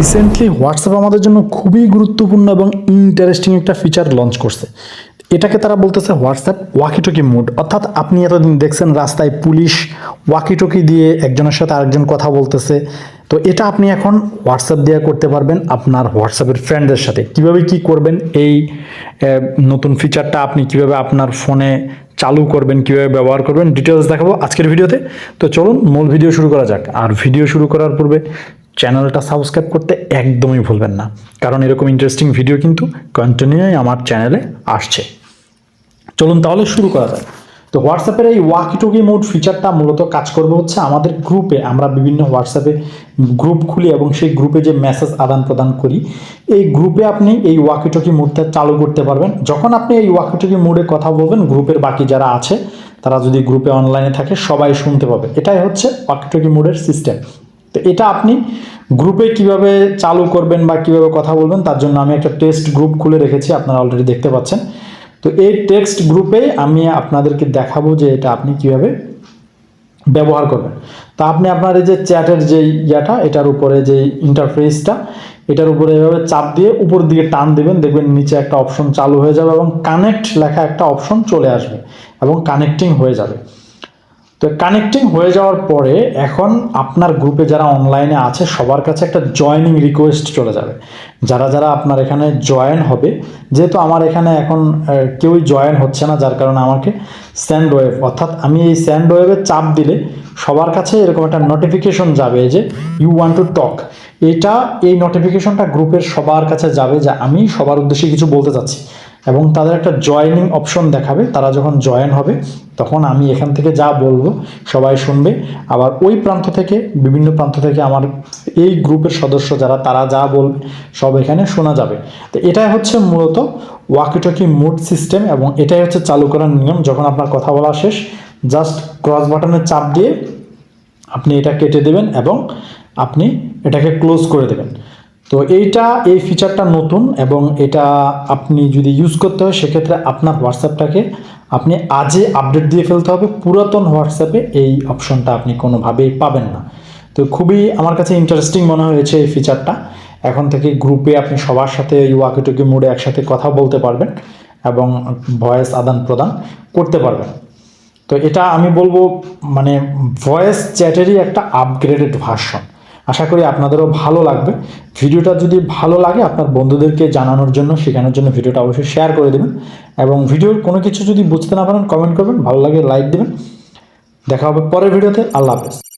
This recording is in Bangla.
রিসেন্টলি হোয়াটসঅ্যাপ আমাদের জন্য খুবই গুরুত্বপূর্ণ এবং ইন্টারেস্টিং একটা ফিচার লঞ্চ করছে। এটাকে তারা বলতেছে হোয়াটসঅ্যাপ ওয়াকিটকি মোড অর্থাৎ আপনি এতদিন দেখছেন রাস্তায় পুলিশ ওয়াকিটকি দিয়ে একজনের সাথে আরেকজন কথা বলতেছে। তো এটা আপনি এখন হোয়াটসঅ্যাপ দিয়ে করতে পারবেন আপনার হোয়াটসঅ্যাপের ফ্রেন্ডদের সাথে। কীভাবে কি করবেন? এই নতুন ফিচারটা আপনি কীভাবে আপনার ফোনে চালু করবেন, কীভাবে ব্যবহার করবেন? ডিটেলস দেখাবো আজকের ভিডিওতে। তো চলুন মূল ভিডিও শুরু করা যাক। আর ভিডিও শুরু করার পূর্বে চ্যানেলটা সাবস্ক্রাইব করতে একদমই ভুলবেন না। কারণ এরকম ইন্টারেস্টিং ভিডিও কিন্তু কন্টিনিউই আমার চ্যানেলে আসছে। চলুন তাহলে শুরু করা যায় তো হোয়াটসঅ্যাপের এই ওয়াকিটকি মোড ফিচারটা মূলত কাজ করবে হচ্ছে আমাদের গ্রুপে আমরা বিভিন্ন হোয়াটসঅ্যাপে গ্রুপ খুলি এবং সেই গ্রুপে যে মেসেজ আদান প্রদান করি, এই গ্রুপে আপনি এই ওয়াকিটকি মোডটা চালু করতে পারবেন। যখন আপনি এই ওয়াকিটকি মোডে কথা বলবেন গ্রুপের বাকি যারা আছে, তারা যদি গ্রুপে অনলাইনে থাকে, সবাই শুনতে পাবে। এটাই হচ্ছে ওয়াকিটকি মোডের সিস্টেম তো এটা আপনি গ্রুপে কীভাবে চালু করবেন বা কীভাবে কথা বলবেন, তার জন্য আমি একটা টেক্সট গ্রুপ খুলে রেখেছি, আপনারা অলরেডি দেখতে পাচ্ছেন। তো এই টেক্সট গ্রুপে আমি আপনাদেরকে দেখাবো যে এটা আপনি কীভাবে ব্যবহার করবেন। তা আপনি আপনার এই যে চ্যাটের যে ইয়াটা, এটার উপরে যে ইন্টারফেসটা এটার উপরে এভাবে চাপ দিয়ে উপর দিকে টান দেবেন, দেখবেন নিচে একটা অপশন চালু হয়ে যাবে এবং কানেক্ট লেখা একটা অপশন চলে আসবে এবং কানেক্টিং হয়ে যাবে। তো কানেক্টিং হয়ে যাওয়ার পরে এখন আপনার গ্রুপে যারা অনলাইনে আছে, সবার কাছে একটা জয়েনিং রিকোয়েস্ট চলে যাবে। যারা যারা আপনার এখানে জয়েন হবে, যেহেতু আমার এখানে এখন কেউই জয়েন হচ্ছে না, যার কারণে আমাকে স্যান্ড ওয়েভ অর্থাৎ আমি এই স্যান্ড ওয়েভে চাপ দিলে সবার কাছে এরকম একটা নোটিফিকেশন যাবে যে ইউ ওয়ান্ট টু টক এটা, এই নোটিফিকেশনটা গ্রুপের সবার কাছে যাবে যে আমি সবার উদ্দেশ্যে কিছু বলতে চাচ্ছি। এবং তাদের একটা জয়েনিং অপশন দেখাবে, তারা যখন জয়েন হবে, তখন আমি এখান থেকে যা বলব সবাই শুনবে। আবার ওই প্রান্ত থেকে, বিভিন্ন প্রান্ত থেকে আমার এই গ্রুপের সদস্য যারা, তারা যা বলবে, সব এখানে শোনা যাবে। তো এটাই হচ্ছে মূলত ওয়াকিটকি মুড সিস্টেম এবং এটাই হচ্ছে চালু করার নিয়ম। যখন আপনার কথা বলা শেষ জাস্ট ক্রস বাটনে চাপ দিয়ে আপনি এটা কেটে দেবেন এবং আপনি এটাকে ক্লোজ করে দেবেন। তো এইটা, এই ফিচারটা নতুন এবং এটা আপনি যদি ইউজ করতে হয়, সেক্ষেত্রে আপনার হোয়াটসঅ্যাপটাকে আপনি আজই আপডেট দিয়ে ফেলতে হবে। পুরাতন হোয়াটসঅ্যাপে এই অপশনটা আপনি কোনোভাবেই পাবেন না। তো খুবই আমার কাছে ইন্টারেস্টিং মনে হয়েছে এই ফিচারটা এখন থেকে গ্রুপে আপনি সবার সাথে ওয়াকিটকি মোডে একসাথে কথা বলতে পারবেন এবং ভয়েস আদান প্রদান করতে পারবেন। তো এটা আমি বলব মানে ভয়েস চ্যাটেরই একটা আপগ্রেডেড ভার্সন আশা করি আপনাদেরও ভালো লাগবে। ভিডিওটা যদি ভালো লাগে আপনার বন্ধুদেরকে জানানোর জন্য, শেখানোর জন্য ভিডিওটা অবশ্যই শেয়ার করে দেবেন। এবং ভিডিওর কোনো কিছু যদি বুঝতে না পারেন কমেন্ট করবেন। ভালো লাগে লাইক দেবেন। দেখা হবে পরের ভিডিওতে। আল্লাহ হাফেজ।